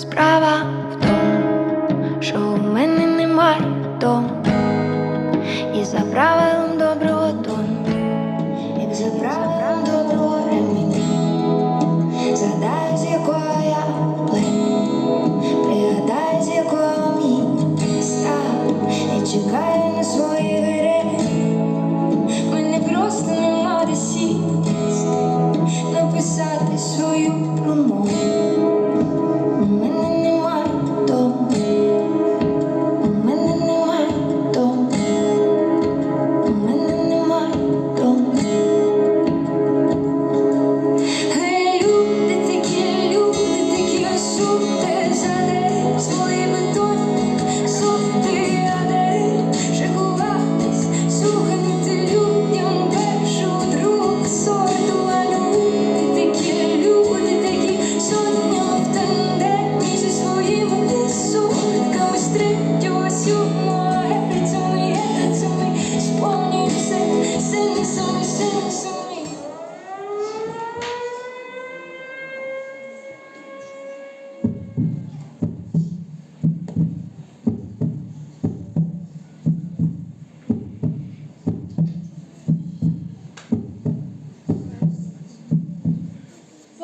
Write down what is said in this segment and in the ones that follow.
sprawa.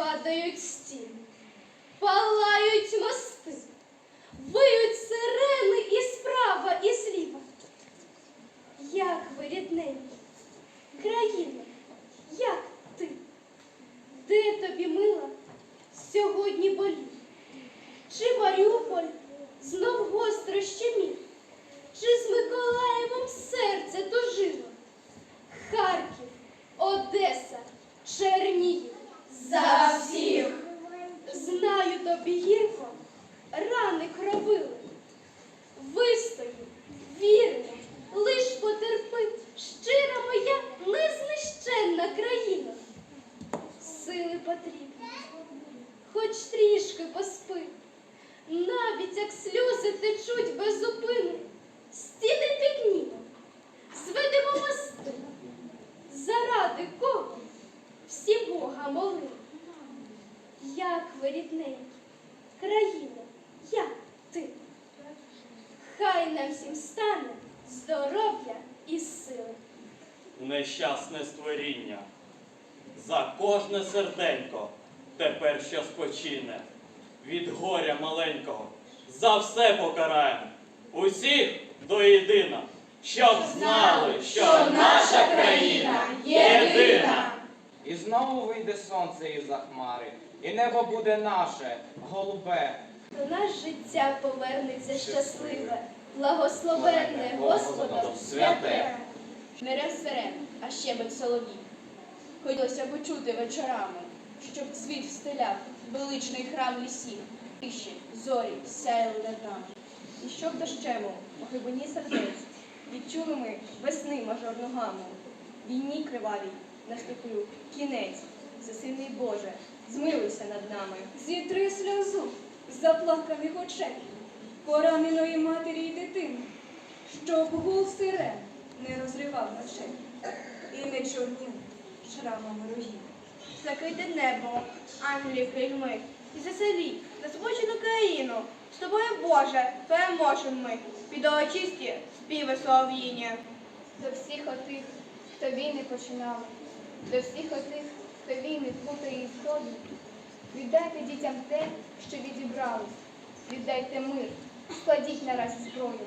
Падають стіни, палають мости, виють сирени і справа, і зліва. Як ви, рідненькі, країна, як ти? Де тобі, мила, сьогодні болів? Чи Маріуполь знов гостро щемів? Чи з Миколаєвом серце тужило? Харків, Одеса, Чернігів. За всіх. Знаю тобі рани кровили. вистою, вірно, лиш потерпи, щира моя незнищенна країна. Сили потрібні, хоч трішки поспи, навіть як сльози течуть без зупини, стіни піднімо, зведемо мости. Заради кого всі Бога молили? Як ви рідненькі, країна, як ти? Хай нам всім стане здоров'я і сили. нещасне створіння. За кожне серденько тепер що спочине. Від горя маленького за все покараємо. Усіх до єдина, щоб знали, що наша країна єдина. І знову вийде сонце із-за хмари, і небо буде наше, голубе. До нас життя повернеться щасливе, благословенне Господом святе. Не сирен, а щебет соловій. Хотілося почути вечорами, щоб цвіт встиляв величний храм лісів, тиші, зорі сяяли над нами. І щоб дощему у глибині сердець відчули ми весни мажорну гаму. Війні кривавій наступлю кінець, засильний Боже, змилуйся над нами. Зітри сльозу з заплаканих очей, пораненої матері й дитини, щоб гул сирен не розривав ночей і не чорнів шрамами руїн. Закрите небо, ангелів крильми, і заселіть на збочену країну. З тобою, Боже, переможемо ми, під очисті співи солов'їні. До всіх отих, хто війни починали, до всіх отих, хто війни плутає і згоду. Віддайте дітям те, що відібрали. Віддайте мир, складіть нараз зброю.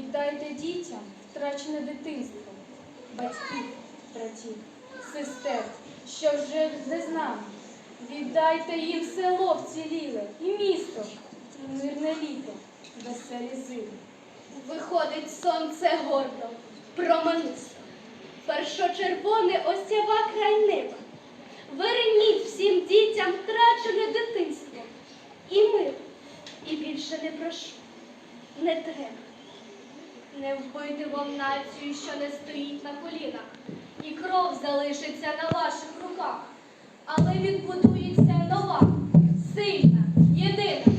Віддайте дітям втрачене дитинство, батьків, братів, сестер, що вже не з нами. Віддайте їм село вціліле і місто, мирне літо, веселі зими. Виходить сонце гордо, променисто. Першочервоне осява край неба. Верніть всім дітям втрачене дитинство. І мир. І більше не прошу. Не треба. Не вбити вам націю, що не стоїть на колінах, і кров залишиться на ваших руках. Але відбудується нова, сильна, єдина.